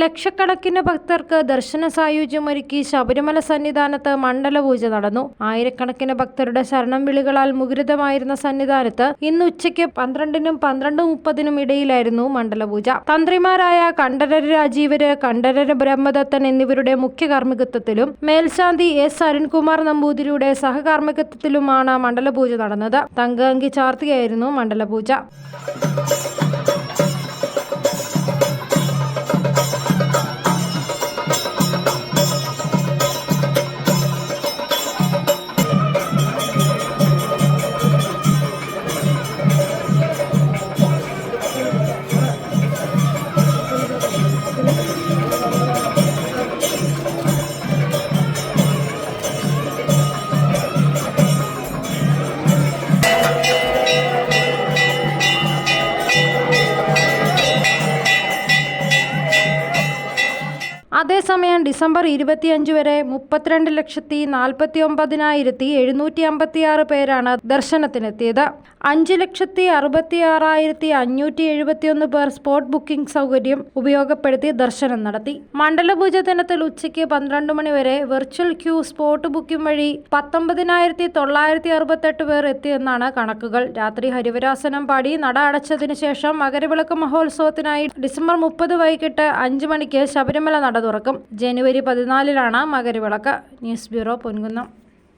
ലക്ഷക്കണക്കിന് ഭക്തർക്ക് ദർശന സായുജ്യമൊരുക്കി ശബരിമല സന്നിധാനത്ത് മണ്ഡലപൂജ നടന്നു. ആയിരക്കണക്കിന് ഭക്തരുടെ ശരണം വിളികളാൽ മുഖരിതമായിരുന്ന സന്നിധാനത്ത് ഇന്ന് ഉച്ചയ്ക്ക് പന്ത്രണ്ടിനും പന്ത്രണ്ട് മുപ്പതിനും ഇടയിലായിരുന്നു മണ്ഡലപൂജ. തന്ത്രിമാരായ കണ്ഠരര് രാജീവര് കണ്ഠരര് ബ്രഹ്മദത്തൻ എന്നിവരുടെ മുഖ്യ കാർമ്മികത്വത്തിലും മേൽശാന്തി എസ് അരുൺകുമാർ നമ്പൂതിരിയുടെ സഹകാർമ്മികത്വത്തിലുമാണ് മണ്ഡലപൂജ നടന്നത്. തങ്കഅങ്കി ചാർത്തിയായിരുന്നു മണ്ഡലപൂജ. അതേസമയം ഡിസംബർ ഇരുപത്തിയഞ്ച് വരെ മുപ്പത്തിരണ്ട് ലക്ഷത്തി നാൽപ്പത്തി ഒമ്പതിനായിരത്തി എഴുന്നൂറ്റി അമ്പത്തിയാറ് പേരാണ് ദർശനത്തിനെത്തിയത്. അഞ്ച് ലക്ഷത്തി അറുപത്തി ആറായിരത്തി അഞ്ഞൂറ്റി എഴുപത്തിയൊന്ന് പേർ സ്പോട്ട് ബുക്കിംഗ് സൗകര്യം ഉപയോഗപ്പെടുത്തി ദർശനം നടത്തി. മണ്ഡലപൂജ ദിനത്തിൽ ഉച്ചയ്ക്ക് പന്ത്രണ്ട് മണി വരെ വെർച്വൽ ക്യൂ സ്പോട്ട് ബുക്കിംഗ് വഴി പത്തൊമ്പതിനായിരത്തി തൊള്ളായിരത്തി അറുപത്തെട്ട് പേർ എത്തിയെന്നാണ് കണക്കുകൾ. രാത്രി ഹരിവരാസനം പാടി നട അടച്ചതിനു ശേഷം മകരവിളക്ക് മഹോത്സവത്തിനായി ഡിസംബർ മുപ്പത് വൈകിട്ട് അഞ്ച് മണിക്ക് ശബരിമല നട തുറക്കും. ജനുവരി പതിനാലിലാണ് മകരവിളക്ക്. News bureau Ponkunnam.